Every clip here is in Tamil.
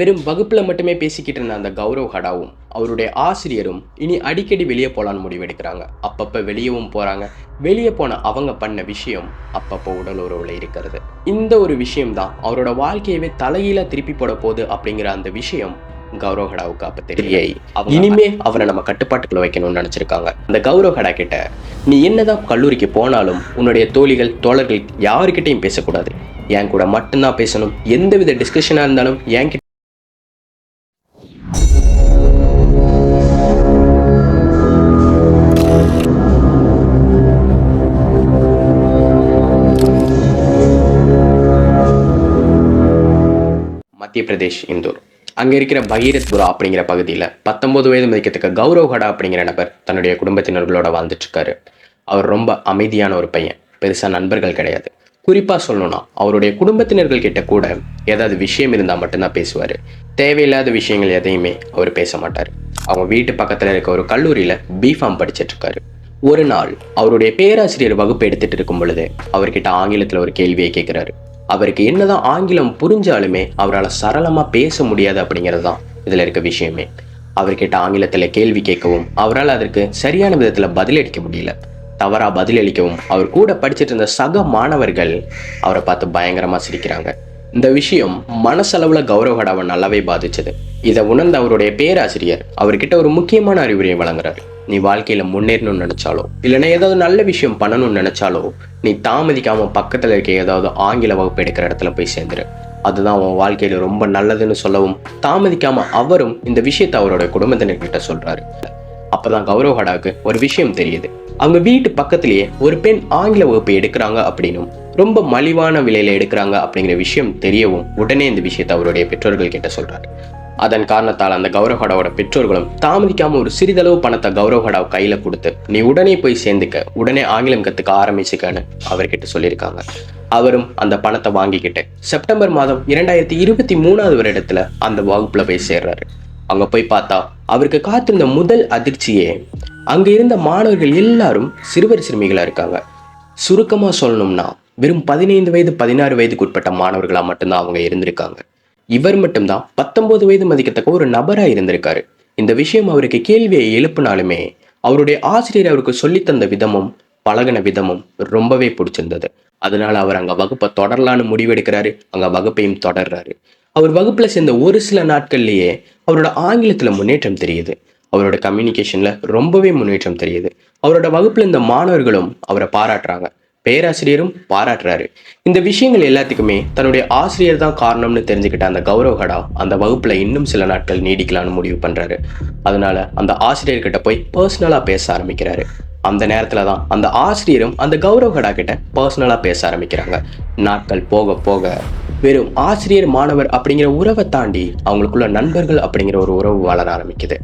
வெறும் வகுப்பில் மட்டுமே பேசிக்கிட்டு இருந்த அந்த கௌரவ் ஹடாவும் அவருடைய ஆசிரியரும் இனி அடிக்கடி வெளியே போகலான்னு முடிவெடுக்கிறாங்க. அப்பப்போ வெளியவும் போகிறாங்க வெளியே போன அவங்க பண்ண விஷயம் அப்பப்போ உடல் உறவில் இருக்கிறது. இந்த ஒரு விஷயம் தான் அவரோட வாழ்க்கையவே தலைகீழ திருப்பி போட போகுது அப்படிங்கிற அந்த விஷயம் கௌரவ் ஹடாவுக்கு அப்ப தெரியலை. இனிமே அவரை நம்ம கட்டுப்பாட்டுக்குள்ள வைக்கணும்னு நினைச்சிருக்காங்க. அந்த கௌரவ் ஹடா கிட்ட நீ என்னதான் கல்லூரிக்கு போனாலும் உன்னுடைய தோழிகள் தோழர்கள் யாருக்கிட்டையும் பேசக்கூடாது. என் கூட மட்டும்தான் பேசணும். எந்தவித டிஸ்கஷனாக இருந்தாலும் என் மத்திய பிரதேஷ் இந்தூர். அங்கே இருக்கிற பகீரத்புரா அப்படிங்கிற பகுதியில் பத்தொன்பது வயது மதிக்கத்தக்க கௌரவ் ஹடா அப்படிங்கிற நபர் தன்னுடைய குடும்பத்தினர்களோட வாழ்ந்துட்டுருக்காரு. அவர் ரொம்ப அமைதியான ஒரு பையன் பெருசாக நண்பர்கள் கிடையாது. குறிப்பாக சொல்லணும்னா அவருடைய குடும்பத்தினர்கள் கிட்ட கூட ஏதாவது விஷயம் இருந்தால் மட்டும்தான் பேசுவார். தேவையில்லாத விஷயங்கள் எதையுமே அவர் பேச மாட்டார். அவங்க வீட்டு பக்கத்தில் இருக்க ஒரு கல்லூரியில் பிஃபார்ம் படிச்சிட்டு இருக்காரு ஒரு நாள் அவருடைய பேராசிரியர் வகுப்பு எடுத்துட்டு இருக்கும் பொழுது அவர்கிட்ட ஆங்கிலத்தில் ஒரு கேள்வியை கேட்குறாரு அவருக்கு என்னதான் ஆங்கிலம் புரிஞ்சாலுமே அவரால் சரளமாக பேச முடியாது அப்படிங்கிறது தான் இதில் இருக்க விஷயமே. அவர்கிட்ட ஆங்கிலத்தில் கேள்வி கேட்கவும் அவரால் அதற்கு சரியான விதத்தில் பதிலளிக்க முடியல. தவறாக பதிலளிக்கவும் அவர் கூட படிச்சிட்டு இருந்த சக மாணவர்கள் அவரை பார்த்து பயங்கரமாக சிரிக்கிறாங்க. இந்த விஷயம் மனசளவில் கௌரவகடாவை நல்லாவே பாதிச்சது. இதை உணர்ந்த அவருடைய பேராசிரியர் அவர்கிட்ட ஒரு முக்கியமான அறிவுரையை வழங்குறாரு. நீ வாழ்க்கையில முன்னேறணும்னு நினைச்சாலோ இல்லைன்னா ஏதாவது நல்ல விஷயம் பண்ணணும்னு நினைச்சாலோ நீ தாமதிக்காம பக்கத்துல இருக்க ஏதாவது ஆங்கில வகுப்பு எடுக்கிற இடத்துல போய் சேர்ந்துரு. அதுதான் அவன் வாழ்க்கையில ரொம்ப நல்லதுன்னு சொல்லவும் தாமதிக்காம அவரும் இந்த விஷயத்தை அவரோட குடும்பத்தினர்கிட்ட சொல்றாரு. அப்பதான் கௌரவ ஹடாவுக்கு ஒரு விஷயம் தெரியுது. அவங்க வீட்டு பக்கத்திலேயே ஒரு பெண் ஆங்கில வகுப்பு எடுக்கிறாங்க அப்படின்னும் ரொம்ப மலிவான விலையில எடுக்கிறாங்க அப்படிங்கிற விஷயம் தெரியவும் உடனே இந்த விஷயத்தை அவருடைய பெற்றோர்கள் கிட்ட சொல்றாரு. அதன் காரணத்தால் அந்த கௌரவஹடாவோட பெற்றோர்களும் தாமதிக்காம ஒரு சிறிதளவு பணத்தை கௌரவஹடாவ் கையில கொடுத்து நீ உடனே போய் சேர்ந்துக்க உடனே ஆங்கிலம் கத்துக்க ஆரம்பிச்சுக்கன்னு அவர்கிட்ட சொல்லியிருக்காங்க. அவரும் அந்த பணத்தை வாங்கிக்கிட்டு செப்டம்பர் மாதம் இரண்டாயிரத்தி இருபத்தி மூணாவது வருடத்துல அந்த வகுப்புல போய் சேர்றாரு. அங்க போய் பார்த்தா அவருக்கு காத்திருந்த முதல் அதிர்ச்சியே அங்க இருந்த மாணவர்கள் எல்லாரும் சிறுவர் சிறுமிகளா இருக்காங்க. சுருக்கமா சொல்லணும்னா வெறும் பதினைந்து வயது பதினாறு வயதுக்கு உட்பட்ட மாணவர்களா மட்டும்தான் அவங்க இருந்திருக்காங்க. இவர் மட்டும்தான் பத்தொன்பது வயது மதிக்கத்தக்க ஒரு நபரா இருந்திருக்காரு. இந்த விஷயம் அவருக்கு கேள்வியை எழுப்பினாலுமே அவருடைய ஆசிரியர் அவருக்கு சொல்லித் தந்த விதமும் பழகின விதமும் ரொம்பவே பிடிச்சிருந்தது. அதனால அவர் அங்க வகுப்பை தொடரலான்னு முடிவெடுக்கிறாரு. அங்க வகுப்பையும் தொடர்றாரு. அவர் வகுப்புல சேர்ந்த ஒரு சில நாட்கள்லேயே அவரோட ஆங்கிலத்துல முன்னேற்றம் தெரியுது. அவரோட கம்யூனிகேஷன்ல ரொம்பவே முன்னேற்றம் தெரியுது. அவரோட வகுப்புல இந்த மாணவர்களும் அவரை பாராட்டுறாங்க. பேராசிரியரும் பாராட்டுறாரு. இந்த விஷயங்கள் எல்லாத்துக்குமே தன்னுடைய ஆசிரியர் தான் காரணம்னு தெரிஞ்சுக்கிட்ட அந்த கௌரவகடா அந்த வகுப்புல இன்னும் சில நாட்கள் நீடிக்கலாம்னு முடிவு பண்றாரு. அதனால அந்த ஆசிரியர்கிட்ட போய் பர்சனலா பேச ஆரம்பிக்கிறாரு. அந்த நேரத்துல தான் அந்த ஆசிரியரும் அந்த கௌரவகடா ஹடா கிட்ட பர்சனலா பேச ஆரம்பிக்கிறாங்க. நாட்கள் போக போக வெறும் ஆசிரியர் மாணவர் அப்படிங்கிற உறவை தாண்டி அவங்களுக்குள்ள நண்பர்கள் அப்படிங்கிற ஒரு உறவு வளர ஆரம்பிக்குது.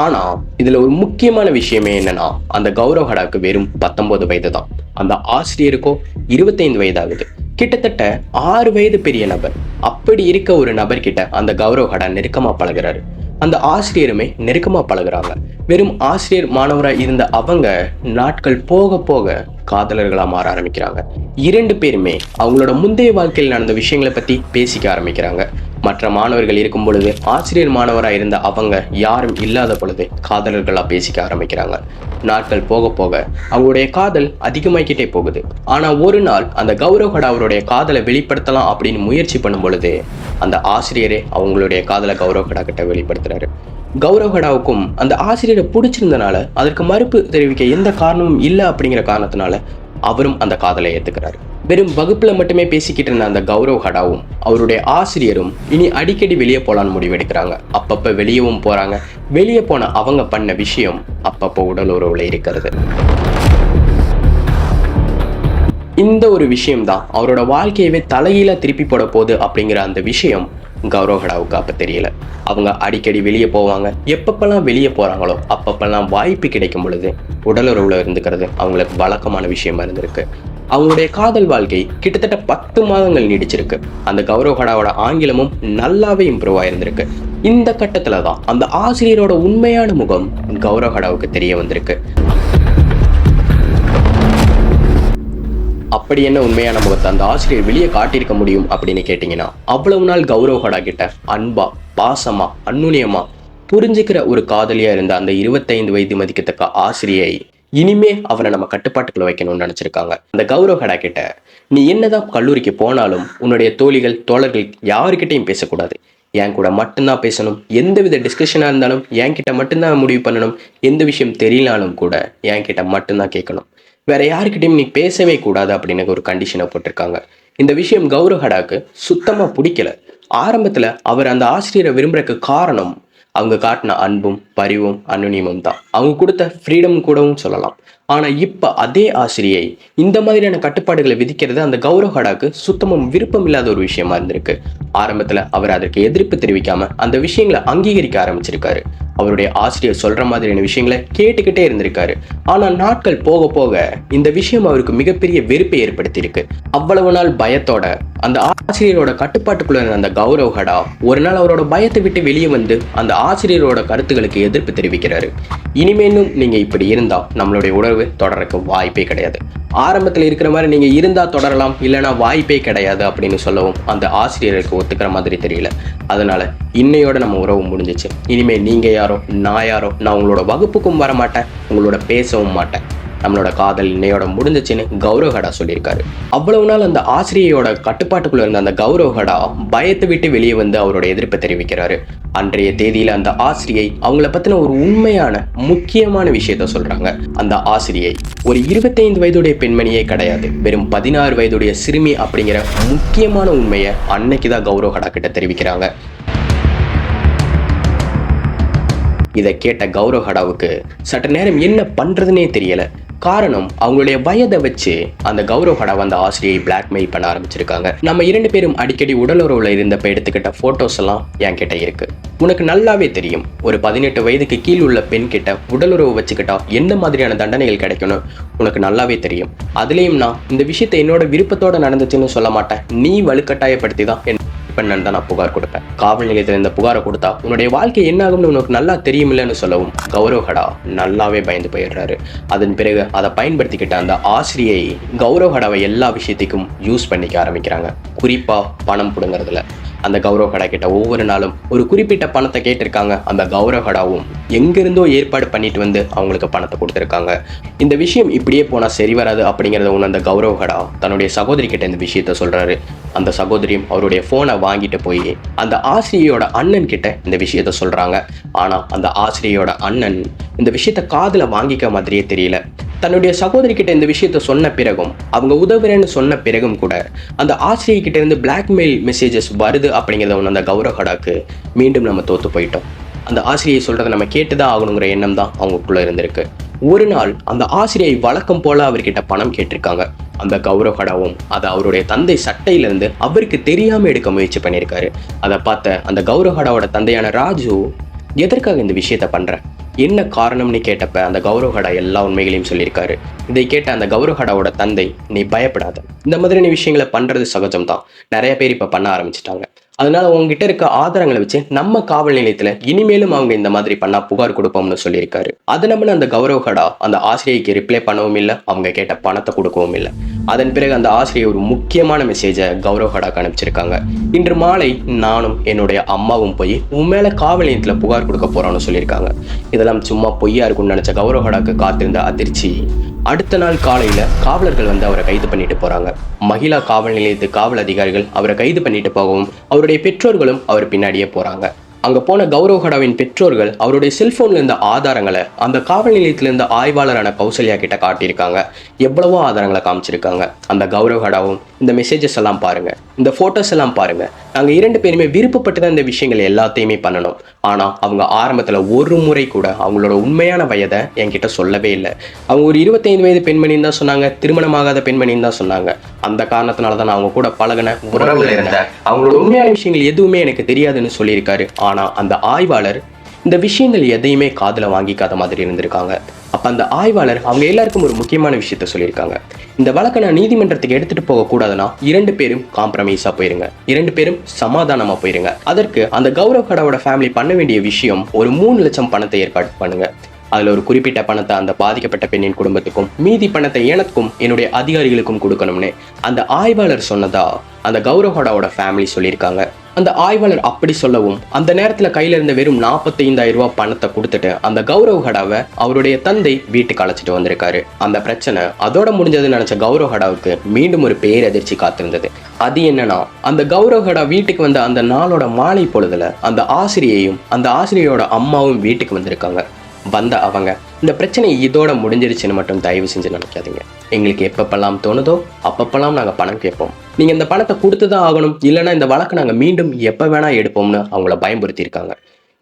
ஆனா இதுல ஒரு முக்கியமான விஷயமே என்னன்னா அந்த கௌரவ் ஹடாக்கு வெறும் பத்தொன்பது வயது தான். அந்த ஆசிரியருக்கோ இருபத்தைந்து வயதாகுது. கிட்டத்தட்ட ஆறு வயது பெரிய நபர். அப்படி இருக்க ஒரு நபர்கிட்ட அந்த கௌரவ் ஹடா நெருக்கமா பழகுறாரு. அந்த ஆசிரியருமே நெருக்கமாக பழகுறாங்க. வெறும் ஆசிரியர் மாணவராக இருந்த அவங்க நாட்கள் போக போக காதலர்களாக மாற ஆரம்பிக்கிறாங்க. இரண்டு பேருமே அவங்களோட முந்தைய வாழ்க்கையில் நடந்த விஷயங்களை பற்றி பேசிக்க ஆரம்பிக்கிறாங்க. மற்ற மாணவர்கள் இருக்கும் பொழுது ஆசிரியர் மாணவராக இருந்த அவங்க யாரும் இல்லாத பொழுது காதலர்களாக பேசிக்க ஆரம்பிக்கிறாங்க. நாட்கள் போக போக அவங்களுடைய காதல் அதிகமாகிக்கிட்டே போகுது. ஆனால் ஒரு நாள் அந்த கௌரவகடா அவருடைய காதலை வெளிப்படுத்தலாம் அப்படின்னு முயற்சி பண்ணும் பொழுது அந்த ஆசிரியரே அவங்களுடைய காதலை கௌரவகடா கிட்ட வெளிப்படுத்துறாரு. கௌரவகடாவுக்கும் அந்த ஆசிரியரை பிடிச்சிருந்தனால அதற்கு மறுப்பு தெரிவிக்க எந்த காரணமும் இல்லை அப்படிங்கிற காரணத்தினால அவரும் அந்த காதலை ஏற்றுக்கிறாரு வெறும் வகுப்புல மட்டுமே பேசிக்கிட்டு இருந்த அந்த கௌரவ் ஹடாவும் அவருடைய ஆசிரியரும் இனி அடிக்கடி வெளியே போலான்னு முடிவெடுக்கிறாங்க. அப்பப்ப வெளியவும் போறாங்க. வெளியே போன அவங்க பண்ண விஷயம் அப்பப்போ உடல் உறவுல இருக்கிறது. இந்த ஒரு விஷயம்தான் அவரோட வாழ்க்கையவே தலையில திருப்பி போட போகுது அப்படிங்கிற அந்த விஷயம் கௌரவகடாவுக்கு அப்ப தெரியல. அவங்க அடிக்கடி வெளியே போவாங்க. எப்பப்பெல்லாம் வெளியே போறாங்களோ அப்பப்பெல்லாம் வாய்ப்பு கிடைக்கும் பொழுது உடலுறவில் இருந்துக்கிறது அவங்களுக்கு வழக்கமான விஷயமா இருந்திருக்கு. அவங்களுடைய காதல் வாழ்க்கை கிட்டத்தட்ட பத்து மாதங்கள் நீடிச்சிருக்கு. அந்த கௌரவகடாவோட ஆங்கிலமும் நல்லாவே இம்ப்ரூவ் ஆயிருந்திருக்கு. இந்த கட்டத்துல தான் அந்த ஆசிரியரோட உண்மையான முகம் கௌரவகடாவுக்கு தெரிய வந்திருக்கு. அப்படி என்ன உண்மையான முகத்தை அந்த ஆசிரியர் வெளியே காட்டியிருக்க முடியும் அப்படின்னு கேட்டிங்கன்னா அவ்வளவு நாள் கௌரவ் ஹடா கிட்ட அன்பா பாசமா அன்னுனியமா புரிஞ்சுக்கிற ஒரு காதலியா இருந்த அந்த இருபத்தைந்து வயது மதிக்கத்தக்க ஆசிரியை இனிமே அவரை நம்ம கட்டுப்பாட்டுக்குள்ள வைக்கணும்னு நினைச்சிருக்காங்க. அந்த கௌரவ ஹடா கிட்ட நீ என்னதான் கல்லூரிக்கு போனாலும் உன்னுடைய தோழிகள் தோழர்கள் யாருக்கிட்டையும் பேசக்கூடாது. என் கூட மட்டும்தான் பேசணும். எந்த வித டிஸ்கஷனாக இருந்தாலும் என்கிட்ட மட்டும்தான் முடிவு பண்ணணும். எந்த விஷயம் தெரியலனாலும் கூட என்கிட்ட மட்டும்தான் கேட்கணும். வேற யாருக்கிட்டையும் நீ பேசவே கூடாது அப்படின்னு ஒரு கண்டிஷனை போட்டிருக்காங்க. இந்த விஷயம் கௌரவ ஹடாக்கு சுத்தமாக பிடிக்கல. ஆரம்பத்தில் அவர் அந்த ஆசிரியரை விரும்புறதுக்கு காரணம் அவங்க காட்டின அன்பும் பரிவும் அனுநியமும் தான். அவங்க கொடுத்த ஃப்ரீடம் கூடவும் சொல்லலாம். ஆனால் இப்போ அதே ஆசிரியை இந்த மாதிரியான கட்டுப்பாடுகளை விதிக்கிறது அந்த கௌரவ் ஹடாக்கு சுத்தமும் விருப்பம் இல்லாத ஒரு விஷயமா இருந்திருக்கு. ஆரம்பத்தில் அவர் அதற்கு எதிர்ப்பு தெரிவிக்காம அந்த விஷயங்களை அங்கீகரிக்க ஆரம்பிச்சிருக்காரு. அவருடைய ஆசிரியர் சொல்ற மாதிரியான விஷயங்களை கேட்டுக்கிட்டே இருந்திருக்காரு. ஆனால் நாட்கள் போக போக இந்த விஷயம் அவருக்கு மிகப்பெரிய வெறுப்பை ஏற்படுத்தியிருக்கு. அவ்வளவு நாள் பயத்தோட அந்த ஆசிரியரோட கட்டுப்பாட்டுக்குள்ள இருந்த அந்த கௌரவ் ஹடா ஒரு நாள் அவரோட பயத்தை விட்டு வெளியே வந்து அந்த ஆசிரியரோட கருத்துக்களுக்கு எதிர்ப்பு தெரிவிக்கிறாரு. இனிமேலும் நீங்க இப்படி இருந்தா நம்மளுடைய உடல் உணர்வு தொடரக்கு வாய்ப்பே கிடையாது. ஆரம்பத்தில் இருக்கிற மாதிரி நீங்க இருந்தா தொடரலாம் இல்லைன்னா வாய்ப்பே கிடையாது அப்படின்னு சொல்லவும் அந்த ஆசிரியருக்கு ஒத்துக்கிற மாதிரி தெரியல. அதனால இன்னையோட நம்ம உறவு முடிஞ்சிச்சு. இனிமேல் நீங்க யாரோ நான் யாரோ நான் உங்களோட வகுப்புக்கும் வர மாட்டேன் உங்களோட பேசவும் மாட்டேன். நம்மளோட காதல் இன்னையோட முடிஞ்சிச்சுன்னு கௌரவ் ஹடா சொல்லியிருக்காரு. அவ்வளவு நாள் அந்த ஆசிரியையோட கட்டுப்பாட்டுக்குள்ள இருந்த அந்த கௌரவ் ஹடா பயத்தை விட்டு வெளியே வந்து அவரோட எதிர்ப்பை தெரிவிக்கிறாரு. அன்றைய தேதியில அந்த ஆசிரியை அவங்கள பத்தின ஒரு உண்மையான முக்கியமான விஷயத்த சொல்றாங்க. அந்த ஆசிரியை ஒரு இருபத்தைந்து வயதுடைய பெண்மணியே கிடையாது. வெறும் பதினாறு வயதுடைய சிறுமி அப்படிங்கிற முக்கியமான உண்மையை அன்னைக்கு தான் கௌரவ் ஹடா கிட்ட தெரிவிக்கிறாங்க. இதை கேட்ட கௌரவ் ஹடாவுக்கு சற்று நேரம் என்ன பண்றதுனே தெரியல. காரணம் அவங்களுடைய வயதை வச்சு அந்த கௌரவ் ஹடா அந்த ஆசிரியை பிளாக்மெயில் பண்ண ஆரம்பிச்சிருக்காங்க. நம்ம இரண்டு பேரும் அடிக்கடி உடலுறவுல இருந்தப்ப எடுத்துக்கிட்ட போட்டோஸ் எல்லாம் என்கிட்ட இருக்கு. உனக்கு நல்லாவே தெரியும். ஒரு பதினெட்டு வயதுக்கு கீழ் உள்ள பெண் கிட்ட உடலுறவு வச்சுக்கிட்டா எந்த மாதிரியான தண்டனைகள் கிடைக்கணும் உனக்கு நல்லாவே தெரியும். அதுலேயும் நான் இந்த விஷயத்தை என்னோட விருப்பத்தோட நடந்துச்சுன்னு சொல்ல மாட்டேன். நீ வலுக்கட்டாயப்படுத்தி தான் என் பண்ணன்னு தான் நான் புகார் கொடுப்பேன். காவல் நிலையத்தில் இந்த புகாரை கொடுத்தா உன்னுடைய வாழ்க்கை என்ன ஆகும்னு உனக்கு நல்லா தெரியுமில்லன்னு சொல்லவும் கௌரவகடா நல்லாவே பயந்து போயிடுறாரு. அதன் பிறகு அதை பயன்படுத்திக்கிட்ட அந்த ஆசிரியை கௌரவகடாவை எல்லா விஷயத்துக்கும் யூஸ் பண்ணிக்க ஆரம்பிக்கிறாங்க. குறிப்பா பணம் பிடுங்கிறதுல. அந்த கௌரவ் ஹடா கிட்ட ஒவ்வொரு நாளும் ஒரு குறிப்பிட்ட பணத்தை கேட்டிருக்காங்க. அந்த கௌரவ் ஹடாவும் எங்கிருந்தோ ஏற்பாடு பண்ணிட்டு வந்து அவங்களுக்கு பணத்தை கொடுத்துருக்காங்க. இந்த விஷயம் இப்படியே போனால் சரி வராது அப்படிங்கிறத உணர்ந்த அந்த ஹடா தன்னுடைய சகோதரி கிட்ட இந்த விஷயத்த சொல்கிறாரு அந்த சகோதரியும் அவருடைய ஃபோனை வாங்கிட்டு போய் அந்த ஆசிரியோட அண்ணன் கிட்ட இந்த விஷயத்த சொல்கிறாங்க ஆனால் அந்த ஆசிரியரோட அண்ணன் இந்த விஷயத்த காதில் வாங்கிக்க மாதிரியே தெரியல. தன்னுடைய சகோதரி கிட்ட இந்த விஷயத்த சொன்ன பிறகும் அவங்க உதவுறேன்னு சொன்ன பிறகும் கூட அந்த ஆசிரியர் கிட்ட இருந்து பிளாக்மெயில் மெசேஜஸ் வருது அப்படிங்கிறத ஒன்று அந்த கௌரவ ஹடாக்கு மீண்டும் நம்ம தோற்று போயிட்டோம். அந்த ஆசிரியை சொல்கிறத நம்ம கேட்டுதான் ஆகணுங்கிற எண்ணம் தான் அவங்களுக்குள்ளே இருந்திருக்கு. ஒரு நாள் அந்த ஆசிரியை வழக்கம் போல் அவர்கிட்ட பணம் கேட்டிருக்காங்க. அந்த கௌரவ கடாவும் அதை அவருடைய தந்தை சட்டையிலிருந்து அவருக்கு தெரியாமல் எடுக்க முயற்சி பண்ணியிருக்காரு. அதை பார்த்த அந்த கௌரவ கடாவோட தந்தையான ராஜு எதற்காக இந்த விஷயத்த பண்ணுறேன் என்ன காரணம்னு கேட்டப்ப அந்த கௌரவகடா எல்லா உண்மைகளையும் சொல்லியிருக்காரு. இதை கேட்ட அந்த கௌரவகடாவோட தந்தை நீ பயப்படாத. இந்த மாதிரியான விஷயங்களை பண்றது சகஜம் தான் நிறைய பேர் இப்ப பண்ண ஆரம்பிச்சிட்டாங்க. அதனால உங்ககிட்ட இருக்க ஆதாரங்களை வச்சு நம்ம காவல் நிலையத்துல இனிமேலும் அவங்க இந்த மாதிரி பண்ணா புகார் கொடுப்போம்னு சொல்லியிருக்காரு. அதை நம்பின அந்த கௌரவகடா அந்த ஆசிரியைக்கு ரிப்ளை பண்ணவும் இல்லை அவங்க கேட்ட பணத்தை கொடுக்கவும் இல்லை. அதன் பிறகு அந்த ஆசிரியர் ஒரு முக்கியமான மெசேஜை கௌரவ் ஹடாக்கு அனுப்பிச்சிருக்காங்க. இன்று மாலை நானும் என்னுடைய அம்மாவும் போய் உன் மேல காவல் நிலையத்துல புகார் கொடுக்க போறோம்னு சொல்லியிருக்காங்க. இதெல்லாம் சும்மா பொய்யா இருக்கும்னு நினைச்ச கௌரவகடாக்கு காத்திருந்த அதிர்ச்சி அடுத்த நாள் காலையில் காவலர்கள் வந்து அவரை கைது பண்ணிட்டு போகிறாங்க மகிழா காவல் நிலையத்து காவல் அதிகாரிகள் அவரை கைது பண்ணிட்டு போகவும் அவருடைய பெற்றோர்களும் அவர் பின்னாடியே போகிறாங்க அங்கே போன கௌரவ் ஹடாவின் பெற்றோர்கள் அவருடைய செல்ஃபோனில் இருந்த ஆதாரங்களை அந்த காவல் நிலையத்தில் இருந்த ஆய்வாளரான கௌசல்யா கிட்ட காட்டியிருக்காங்க. எவ்வளவோ ஆதாரங்களை காமிச்சிருக்காங்க. அந்த கௌரவ் ஹடாவும் இந்த மெசேஜஸ் எல்லாம் பாருங்க. இந்த போட்டோஸ் எல்லாம் பாருங்க. நாங்க இரண்டு பேருமே விருப்பப்பட்டு தான் இந்த விஷயங்கள் எல்லாத்தையுமே பண்ணணும். ஆனா அவங்க ஆரம்பத்துல ஒரு முறை கூட அவங்களோட உண்மையான வயதை என்கிட்ட சொல்லவே இல்லை. அவங்க ஒரு இருபத்தைந்து வயது பெண்மணின்னு தான் சொன்னாங்க. திருமணமாகாத பெண்மணின்னு தான் சொன்னாங்க. அந்த காரணத்தினால தான் நான் அவங்க கூட பழகின உறவுல இருந்தேன் அவங்களோட உண்மையான விஷயங்கள் எதுவுமே எனக்கு தெரியாதுன்னு சொல்லியிருக்காரு. ஆனா அந்த ஆய்வாளர் இந்த விஷயங்கள் எதையுமே காதுல வாங்கிக்காத மாதிரி இருந்திருக்காங்க. அப்போ அந்த ஆய்வாளர் அவங்க எல்லாருக்கும் ஒரு முக்கியமான விஷயத்த சொல்லியிருக்காங்க. இந்த வழக்கை நான் நீதிமன்றத்துக்கு எடுத்துட்டு போக கூடாதுன்னா இரண்டு பேரும் காம்ப்ரமைஸாக போயிருங்க. இரண்டு பேரும் சமாதானமாக போயிருங்க. அதற்கு அந்த கௌரவ் கடவோட ஃபேமிலி பண்ண வேண்டிய விஷயம் ஒரு மூணு லட்சம் பணத்தை ஏற்பாடு பண்ணுங்க. அதில் ஒரு குறிப்பிட்ட பணத்தை அந்த பாதிக்கப்பட்ட பெண்ணின் குடும்பத்துக்கும் மீதி பணத்தை எனக்கும் என்னுடைய அதிகாரிகளுக்கும் கொடுக்கணும்னு அந்த ஆய்வாளர் சொன்னதா அந்த கௌரவஹோடாவோட ஃபேமிலி சொல்லியிருக்காங்க. அந்த ஆய்வாளர் அப்படி சொல்லவும் அந்த நேரத்துல கையில இருந்த வெறும் 45000 ரூபாய் பணத்தை கொடுத்துட்டு அந்த கௌரவ் ஹடாவை அவருடைய தந்தை வீட்டுக்கு அழைச்சிட்டு வந்திருக்காரு. அந்த பிரச்சனை அதோட முடிஞ்சதுன்னு நினைச்ச கௌரவ் ஹடாவுக்கு மீண்டும் ஒரு பேரதிர்ச்சி காத்திருந்தது. அது என்னன்னா அந்த கௌரவ் ஹடா வீட்டுக்கு வந்த அந்த நாளோட மாலை பொழுதுல அந்த ஆசிரியையும் அந்த ஆசிரியரோட அம்மாவும் வீட்டுக்கு வந்திருக்காங்க. வந்த அவங்க இந்த பிரச்சனை இதோட முடிஞ்சிருச்சுன்னு மட்டும் தயவு செஞ்சு நினைக்காதீங்க. எங்களுக்கு எப்பப்பெல்லாம் தோணுதோ அப்பப்பெல்லாம் நாங்கள் பணம் கேட்போம். நீங்கள் இந்த பணத்தை கொடுத்து தான் ஆகணும். இல்லைன்னா இந்த வழக்கை நாங்கள் மீண்டும் எப்போ வேணால் எடுப்போம்னு அவங்கள பயன்படுத்தியிருக்காங்க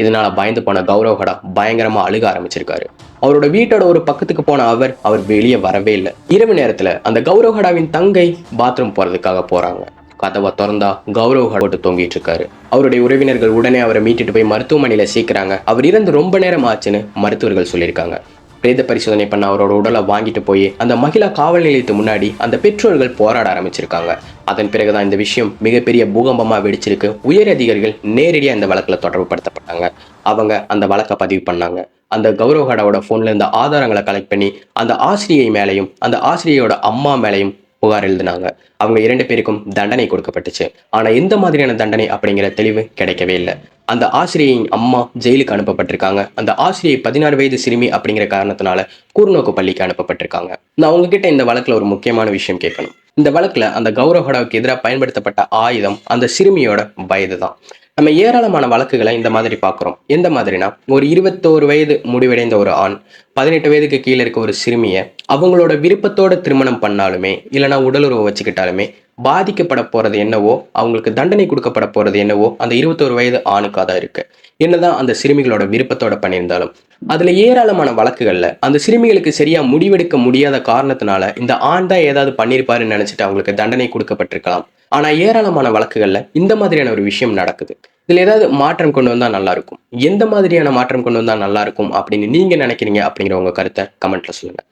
இதனால பயந்து போன கௌரவகடா ஹடா பயங்கரமா அழுக ஆரம்பிச்சிருக்காரு. அவரோட வீட்டோட ஒரு பக்கத்துக்கு போன அவர் அவர் வெளியே வரவே இல்லை. இரவு நேரத்துல அந்த கௌரவகடாவின் தங்கை பாத்ரூம் போறதுக்காக போறாங்க. கதவை திறந்தா கௌரவ் போட்டு தொங்கிட்டு இருக்காரு அவருடைய உறவினர்கள் உடனே அவரை மீட்டுட்டு போய் மருத்துவமனையில சீக்கிறாங்க அவர் இறந்து ரொம்ப நேரம் ஆச்சுன்னு மருத்துவர்கள் சொல்லியிருக்காங்க. பிரேத பரிசோதனை பண்ண அவரோட உடலை வாங்கிட்டு போய் அந்த மகிழா காவல் நிலையத்து முன்னாடி அந்த பெற்றோர்கள் போராட ஆரம்பிச்சிருக்காங்க. அதன் பிறகுதான் இந்த விஷயம் மிகப்பெரிய பூகம்பமாக வெடிச்சிருக்கு. உயர் அதிகாரிகள் நேரடியாக இந்த வழக்கில் தொடர்பு படுத்தப்பட்டாங்க. அவங்க அந்த வழக்கை பதிவு பண்ணாங்க. அந்த கௌரவ் ஹடாவோட ஃபோனில் இருந்த ஆதாரங்களை கலெக்ட் பண்ணி அந்த ஆசிரியை மேலையும் அந்த ஆசிரியையோட அம்மா மேலையும் புகார் எழுதினாங்க. அவங்க இரண்டு பேருக்கும் தண்டனை கொடுக்கப்பட்டுச்சு. ஆனா எந்த மாதிரியான தண்டனை அப்படிங்கிற தெளிவு கிடைக்கவே இல்லை. அந்த ஆசிரியையின் அம்மா ஜெயிலுக்கு அனுப்பப்பட்டிருக்காங்க. அந்த ஆசிரியை பதினாறு வயது சிறுமி அப்படிங்கிற காரணத்தினால கூர்நோக்கு பள்ளிக்கு அனுப்பப்பட்டிருக்காங்க. நான் உங்ககிட்ட இந்த வழக்குல ஒரு முக்கியமான விஷயம் கேட்கணும். இந்த வழக்குல அந்த கௌரவ் ஹடாவுக்கு எதிராக பயன்படுத்தப்பட்ட ஆயுதம் அந்த சிறுமியோட வயது தான் நம்ம ஏராளமான வழக்குகளை இந்த மாதிரி பார்க்குறோம். எந்த மாதிரினா ஒரு இருபத்தோரு வயது முடிவடைந்த ஒரு ஆண் பதினெட்டு வயதுக்கு கீழே இருக்க ஒரு சிறுமியை அவங்களோட விருப்பத்தோட திருமணம் பண்ணாலுமே இல்லைனா உடலுறவு வச்சுக்கிட்டாலுமே பாதிக்கப்பட போகிறது என்னவோ அவங்களுக்கு தண்டனை கொடுக்கப்பட போகிறது என்னவோ அந்த இருபத்தோரு வயது ஆணுக்காக தான் இருக்கு. என்னதான் அந்த சிறுமிகளோட விருப்பத்தோட பண்ணியிருந்தாலும் அதில் ஏராளமான வழக்குகளில் அந்த சிறுமிகளுக்கு சரியா முடிவெடுக்க முடியாத காரணத்தினால இந்த ஆண் தான் ஏதாவது பண்ணியிருப்பாருன்னு நினச்சிட்டு அவங்களுக்கு தண்டனை கொடுக்கப்பட்டிருக்கலாம். ஆனால் ஏராளமான வழக்குகளில் இந்த மாதிரியான ஒரு விஷயம் நடக்குது. இதில் ஏதாவது மாற்றம் கொண்டு வந்தால் நல்லாயிருக்கும். எந்த மாதிரியான மாற்றம் கொண்டு வந்தால் நல்லாயிருக்கும் அப்படின்னு நீங்கள் நினைக்கிறீங்க அப்படிங்கிற உங்கள் கருத்தை கமெண்ட்டில் சொல்லுங்கள்